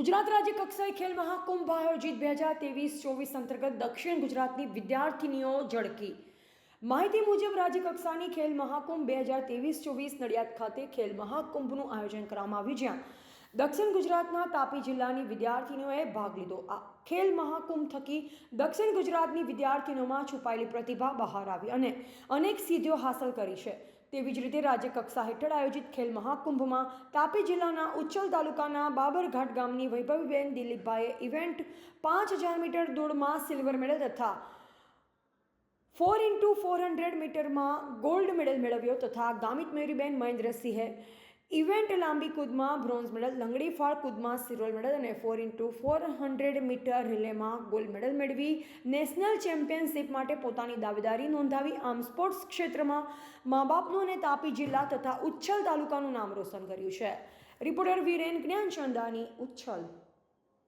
ગુજરાત રાજ્ય કક્ષાએ ખેલ મહાકુંભ આયોજિત બે હજાર ત્રેવીસ ચોવીસ અંતર્ગત દક્ષિણ ગુજરાતની વિદ્યાર્થીનીઓ ઝળકી. માહિતી મુજબ, રાજ્ય કક્ષાની ખેલ મહાકુંભ બે હજાર ત્રેવીસ ચોવીસ નડિયાદ ખાતે ખેલ મહાકુંભનું આયોજન કરવામાં આવ્યું જ્યાં દક્ષિણ ગુજરાતના તાપી જિલ્લાની વિદ્યાર્થીનીઓએ ભાગ લીધો. આ ખેલ મહાકુંભ થકી દક્ષિણ ગુજરાતની વિદ્યાર્થીનીઓમાં છુપાયેલી પ્રતિભા બહાર આવી અને અનેક સિદ્ધિઓ હાંસલ કરી છે. તેવી જ રીતે રાજ્ય કક્ષા હેઠળ આયોજિત ખેલ મહાકુંભમાં તાપી જિલ્લાના ઉચ્ચલ તાલુકાના બાબરઘાટ ગામની વૈભવીબેન દિલીપભાઈએ ઇવેન્ટ પાંચ હજાર મીટર દોડમાં સિલ્વર મેડલ તથા ફોર ઇન્ટુ ફોર હંડ્રેડ મીટરમાં ગોલ્ડ મેડલ મેળવ્યો તથા ગામિત મયુરીબેન મહેન્દ્રસિંહે ઇવેન્ટ લાંબી કૂદમાં બ્રોન્ઝ મેડલ, લંગડી ફાળ કૂદમાં સિરોલ મેડલ અને four into four hundred metre રિલેમાં gold medal મેળવી નેશનલ ચેમ્પિયનશિપ માટે પોતાની દાવેદારી નોંધાવી આમ સ્પોર્ટ્સ ક્ષેત્રમાં મા બાપનું અને તાપી જિલ્લા તથા ઉચ્છલ તાલુકાનું નામ રોશન કર્યું છે. રિપોર્ટર વીરેન જ્ઞાનચંદાની ઉચ્છલ